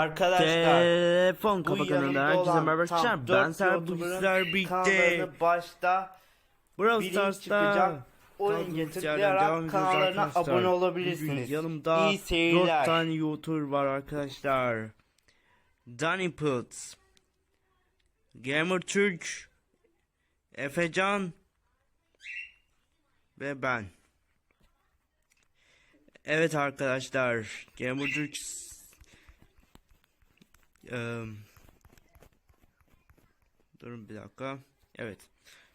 Arkadaşlar Telefon kanalında herkese merhaba arkadaşlar. Ben birlikte. kanallarını başta Brawl Stars'ta çıkacak. O kaldığımız linke yerden tıklayarak devam ediyoruz kanallarına abone Bugün olabilirsiniz. yanımda İyi seyirler. 4 tane YouTuber var arkadaşlar. Danny Put, Gamer Türk, Efecan ve ben. Evet arkadaşlar, Gamer Türk Durun bir dakika. Evet.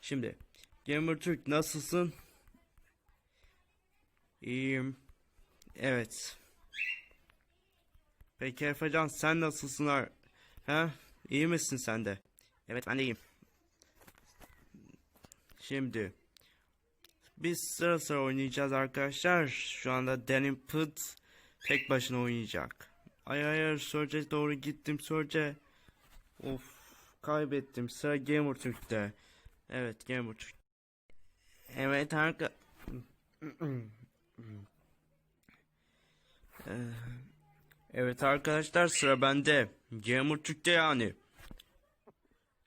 Şimdi Gamer Türk nasılsın? İyiyim. Evet. Peki Efecan sen nasılsın? Ha? İyi misin sen de? Evet ben iyiyim. Şimdi biz sıra sıra oynayacağız arkadaşlar. Şu anda Danny Put tek başına oynayacak. Ay hayır Surge'e doğru gittim Surge. Of kaybettim. Sıra Gamer Türk'te. Evet Gamer Türk. Evet arka... Ee, evet arkadaşlar sıra bende. Gamer Türk'te yani.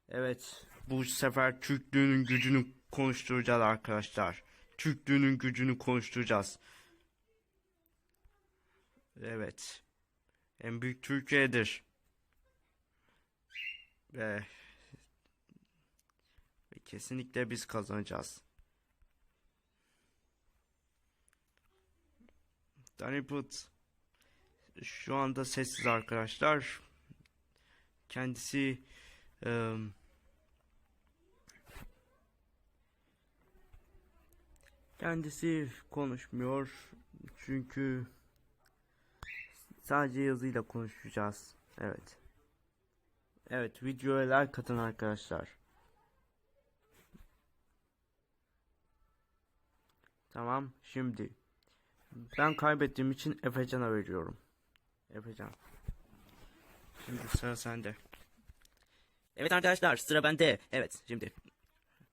Evet bu sefer Türklüğünün gücünü konuşturacağız arkadaşlar. Türklüğünün gücünü konuşturacağız. Evet. En büyük Türkiye'dir. Ve, ve kesinlikle biz kazanacağız. Danny Put şu anda sessiz arkadaşlar. Kendisi eee, kendisi konuşmuyor çünkü sadece yazıyla konuşacağız. Evet. Evet videoya like atın arkadaşlar. Tamam şimdi ben kaybettiğim için Efecan'a veriyorum. Efecan. Şimdi sıra sende. Evet arkadaşlar sıra bende. Evet şimdi.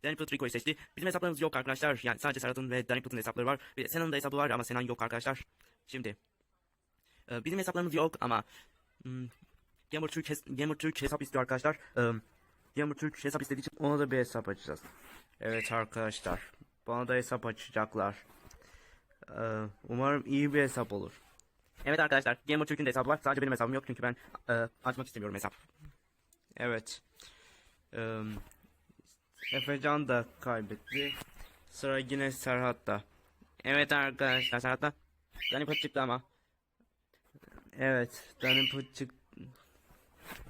Danny Put Rico'yu seçti. Bizim hesaplarımız yok arkadaşlar. Yani sadece Serhat'ın ve Danny Put'un hesapları var. Bir de Sena'nın da hesabı var ama Senan yok arkadaşlar. Şimdi. E, bizim hesaplarımız yok ama hmm, Gamer Türk, Gamer Türk hesap istiyor arkadaşlar. E, Gamer Türk hesap istediği için ona da bir hesap açacağız. Evet arkadaşlar. Bana da hesap açacaklar. Ee, umarım iyi bir hesap olur. evet arkadaşlar Gamer Türk'ün de hesabı var. Sadece benim hesabım yok çünkü ben e, açmak istemiyorum hesap. Evet. Ee, Efecan da kaybetti. Sıra yine Serhat'ta. Evet arkadaşlar Danny Put çıktı ama. Evet. Danny Put çık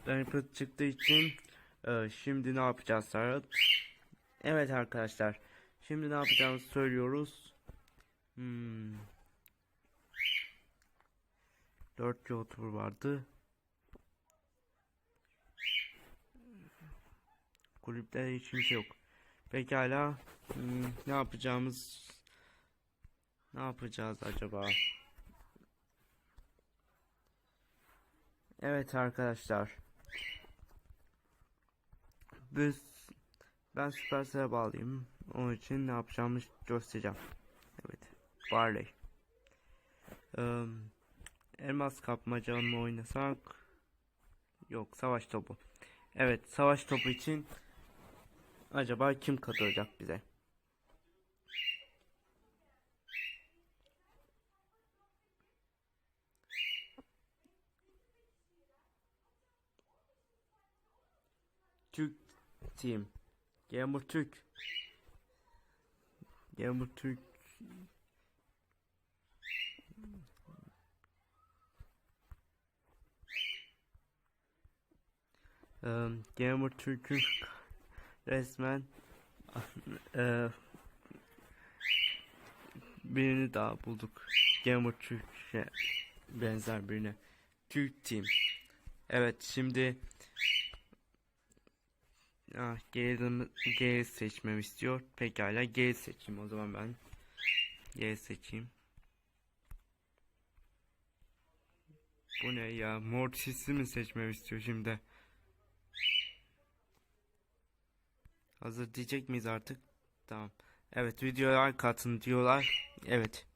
Danny Put çıktığı için e, şimdi ne yapacağız Serhat? Evet arkadaşlar. Şimdi ne yapacağımızı söylüyoruz. Hmm. 4 YouTuber vardı. Kulüpte hiç kimse yok. Pekala. Hmm, ne yapacağımız ne yapacağız acaba? Evet arkadaşlar. Biz ben Supercell'e bağlıyım. Onun için ne yapacağımı göstereceğim. Evet. Barley. Eee, elmas kapmaca mı oynasak? Yok, savaş topu. Evet, savaş topu için acaba kim katılacak bize? Türk Team. Gamer Türk. Gamer Türk. Eee, Gamer Türk'ün resmen birini daha bulduk. Gamer Türk'e benzer birine. Türk Team. Evet şimdi Ah, Gale'ı Gale seçmemi istiyor. Pekala Gale seçeyim o zaman ben. Gale seçeyim. Bu ne ya? Mortis'i mi seçmemi istiyor şimdi? Hazır diyecek miyiz artık? Tamam. Evet videoya katın diyorlar. Evet.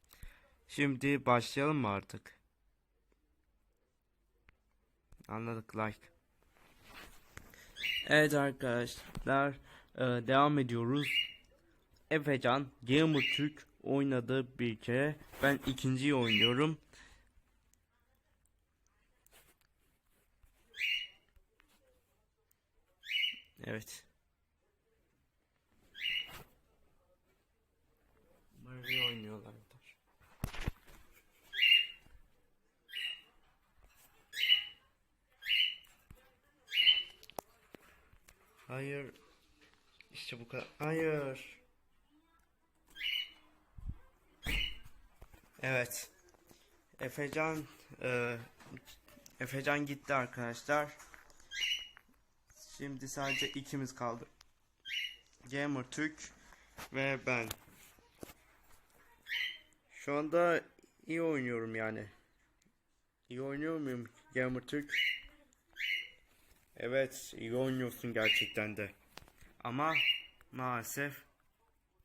Şimdi başlayalım mı artık? Anladık like. Evet arkadaşlar e, devam ediyoruz. Efecan Gamer Türk oynadı bir kere. Ben ikinciyi oynuyorum. Evet. Mario oynuyorlardır. Hayır. İşte bu kadar. Hayır. Evet. Efecan e, Efecan gitti arkadaşlar. Şimdi sadece ikimiz kaldı. Gamer Türk ve ben. Şu anda iyi oynuyorum yani. İyi oynuyor muyum Gamer Türk? Evet, iyi oynuyorsun gerçekten de. Ama maalesef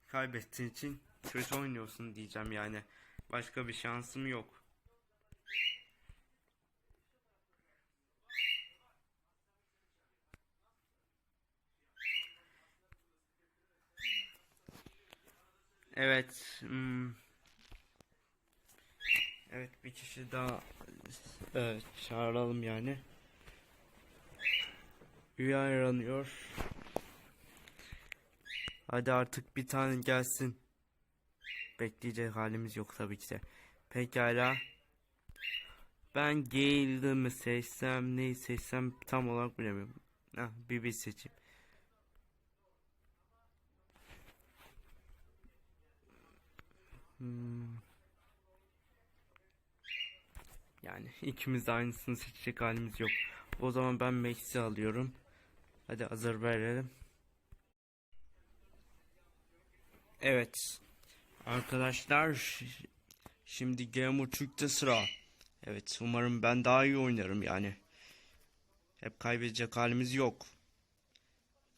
kaybettiğin için kötü oynuyorsun diyeceğim yani. Başka bir şansım yok. Evet. hmm. Evet bir kişi daha e, çağıralım yani. Üye aranıyor. Hadi artık bir tane gelsin. Bekleyecek halimiz yok tabii ki de. Pekala. Ben Gale'ı mı seçsem, neyi seçsem tam olarak bilemiyorum. Hah, bir seçeyim. Hmm. Yani ikimiz de aynısını seçecek halimiz yok. O zaman ben Max'i alıyorum. Hadi hazır verelim. Evet. Arkadaşlar şimdi Gamer Türk'te sıra. Evet umarım ben daha iyi oynarım yani. Hep kaybedecek halimiz yok.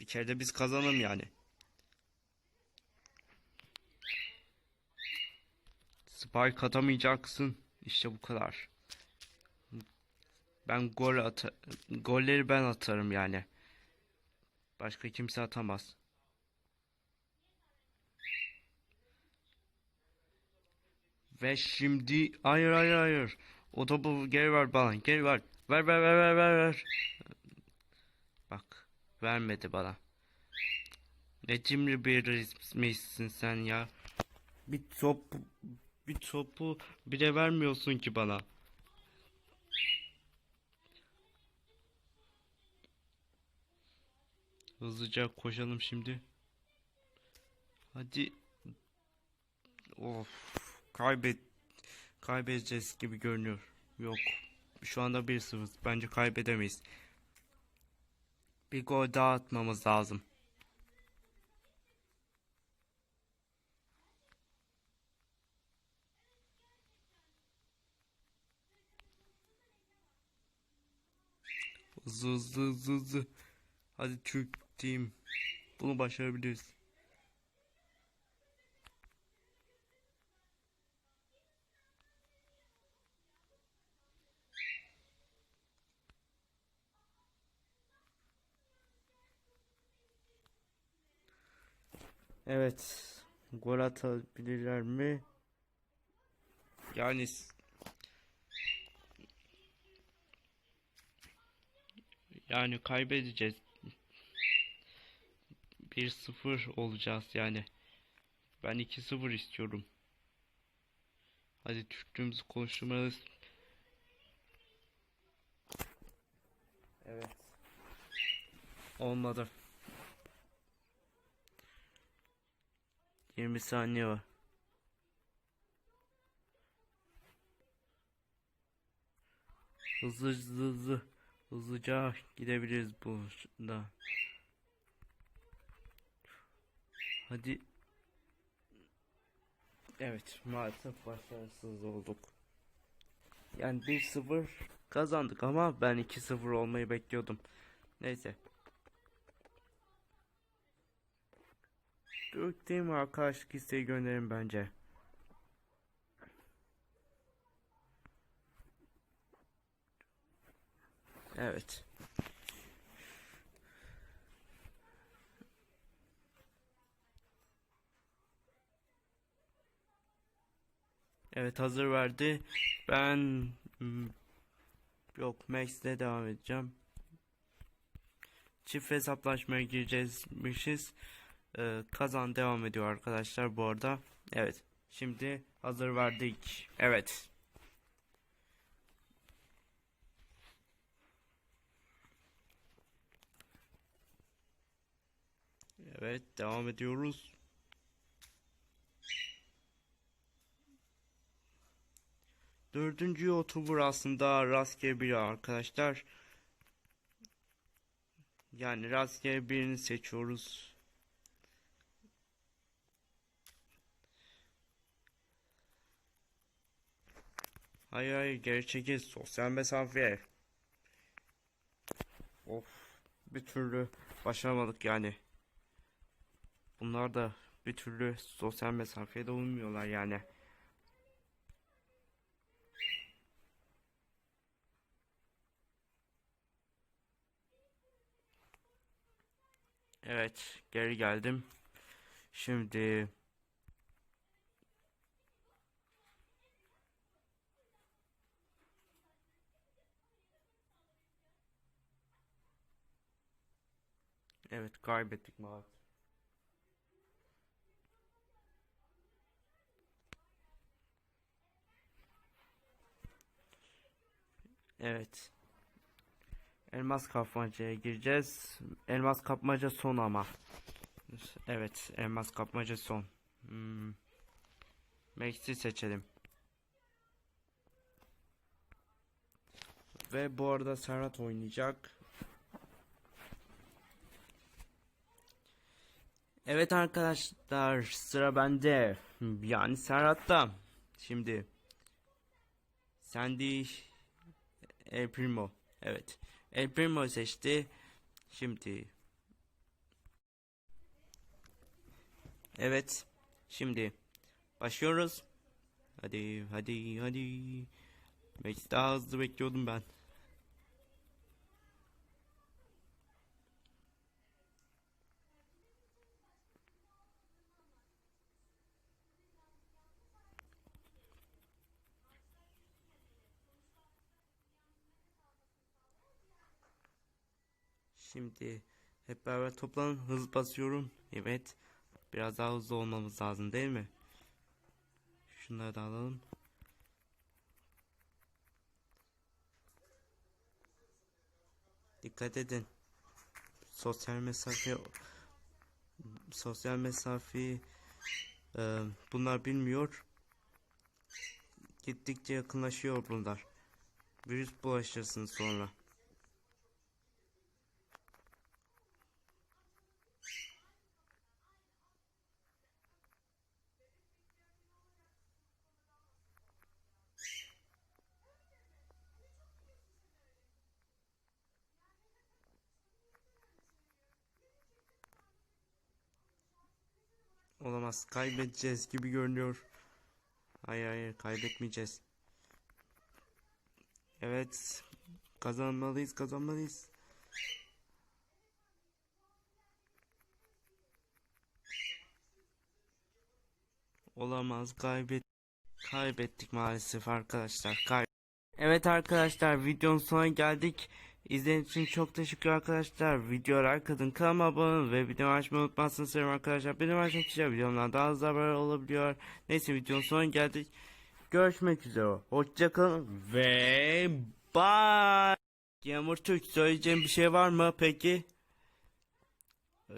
Bir kere de biz kazanalım yani. Spike atamayacaksın. İşte bu kadar. Ben gol ata golleri ben atarım yani. Başka kimse atamaz. Ve şimdi hayır hayır hayır. O topu geri ver bana. Geri ver. Ver ver ver ver ver ver. Bak vermedi bana. Ne cimri bir resmisin sen ya. Bir top bir topu bile vermiyorsun ki bana. Hızlıca koşalım şimdi. Hadi. Of. Kaybet kaybedeceğiz gibi görünüyor. Yok. Şu anda 1-0. Bence kaybedemeyiz. Bir gol daha atmamız lazım. Hızlı hızlı hızlı hızlı. Hadi Türk team. Bunu başarabiliriz. Evet. Gol atabilirler mi? Yani yani kaybedeceğiz. 1-0 olacağız yani. Ben 2-0 istiyorum. Hadi Türkçemizi konuşturmalıyız. Evet. Olmadı. 20 saniye var. Hızlı hızlı hızlı. Hızlıca gidebiliriz burada. Hadi. Evet maalesef başarısız olduk. Yani 1-0 kazandık ama ben 2-0 olmayı bekliyordum. Neyse. Türk değil mi arkadaşlık isteği gönderin bence. Evet. Evet hazır verdi. Ben hmm, yok Max'le devam edeceğim. Çift hesaplaşmaya gireceğizmişiz. Ee, kazan devam ediyor arkadaşlar bu arada. Evet. Şimdi hazır verdik. Evet. Evet devam ediyoruz. Dördüncü YouTuber aslında rastgele biri arkadaşlar. Yani rastgele birini seçiyoruz. Hayır hayır geri sosyal mesafe. Of bir türlü başaramadık yani. Bunlar da bir türlü sosyal mesafeye de uymuyorlar yani. Evet, geri geldim. Şimdi Evet, kaybettik maalesef. Evet. Elmas kapmacaya gireceğiz. Elmas kapmaca son ama. Evet, elmas kapmaca son. Hmm. Seçelim. Ve bu arada Serhat oynayacak. Evet arkadaşlar sıra bende. Yani Serhat'ta. Şimdi Sandy El Primo. Evet. El Primo seçti. Şimdi. Evet. Şimdi. Başlıyoruz. Hadi hadi hadi. Daha hızlı bekliyordum ben. Şimdi hep beraber toplanın hız basıyorum. Evet. Biraz daha hızlı olmamız lazım değil mi? Şunları da alalım. Dikkat edin. Sosyal mesafe sosyal mesafe e, bunlar bilmiyor. Gittikçe yakınlaşıyor bunlar. Virüs bulaşırsın sonra. Olamaz. Kaybedeceğiz gibi görünüyor. Hayır hayır kaybetmeyeceğiz. Evet. Kazanmalıyız kazanmalıyız. Olamaz kaybet kaybettik maalesef arkadaşlar. Kay evet arkadaşlar videonun sonuna geldik. İzlediğiniz için çok teşekkür arkadaşlar. Videoya like atın, kanalıma abone ve videomu açmayı unutmazsanız sevinirim arkadaşlar. Benim açmak videomdan daha hızlı haber olabiliyor. Neyse videonun sonuna geldik. Görüşmek üzere. Hoşçakalın ve bye. Yağmur Türk söyleyeceğim bir şey var mı peki?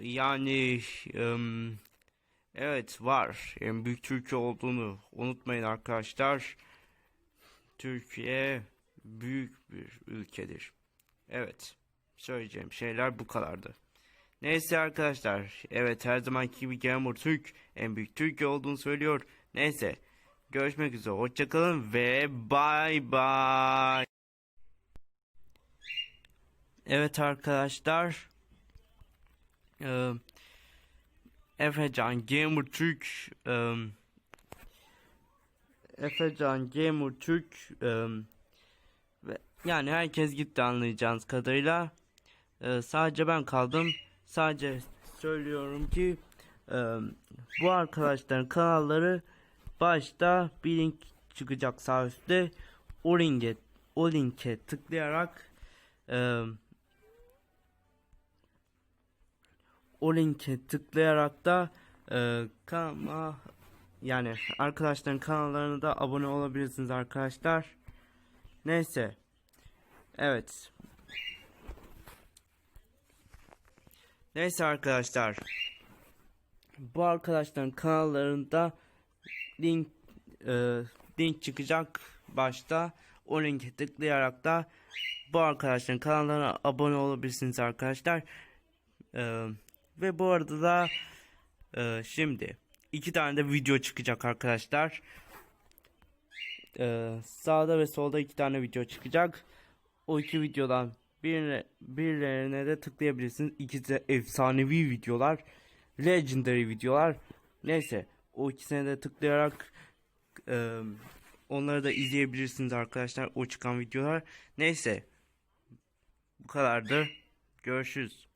Yani ım, evet var. En büyük Türkiye olduğunu unutmayın arkadaşlar. Türkiye büyük bir ülkedir. Evet. Söyleyeceğim şeyler bu kadardı. Neyse arkadaşlar. Evet her zamanki gibi Gamer Türk en büyük Türkiye olduğunu söylüyor. Neyse. Görüşmek üzere. Hoşçakalın ve bay bay. Evet arkadaşlar. Ee, Efecan Gamer Türk e, Efecan Gamer Türk Yani herkes gitti anlayacağınız kadarıyla. Ee, sadece ben kaldım. Sadece söylüyorum ki e, bu arkadaşların kanalları başta bir link çıkacak sağ üstte. O linke, o linke tıklayarak e, o linke tıklayarak da e, kanalıma yani arkadaşların kanallarına da abone olabilirsiniz arkadaşlar. Neyse. Evet. Neyse arkadaşlar. Bu arkadaşların kanallarında link e, link çıkacak başta. O linke tıklayarak da bu arkadaşların kanallarına abone olabilirsiniz arkadaşlar. E, ve bu arada da e, şimdi iki tane de video çıkacak arkadaşlar. E, sağda ve solda iki tane video çıkacak. O iki videodan birine, birilerine de tıklayabilirsiniz. İkisi de efsanevi videolar. Legendary videolar. Neyse o ikisine de tıklayarak e, onları da izleyebilirsiniz arkadaşlar. O çıkan videolar. Neyse bu kadardı. Görüşürüz.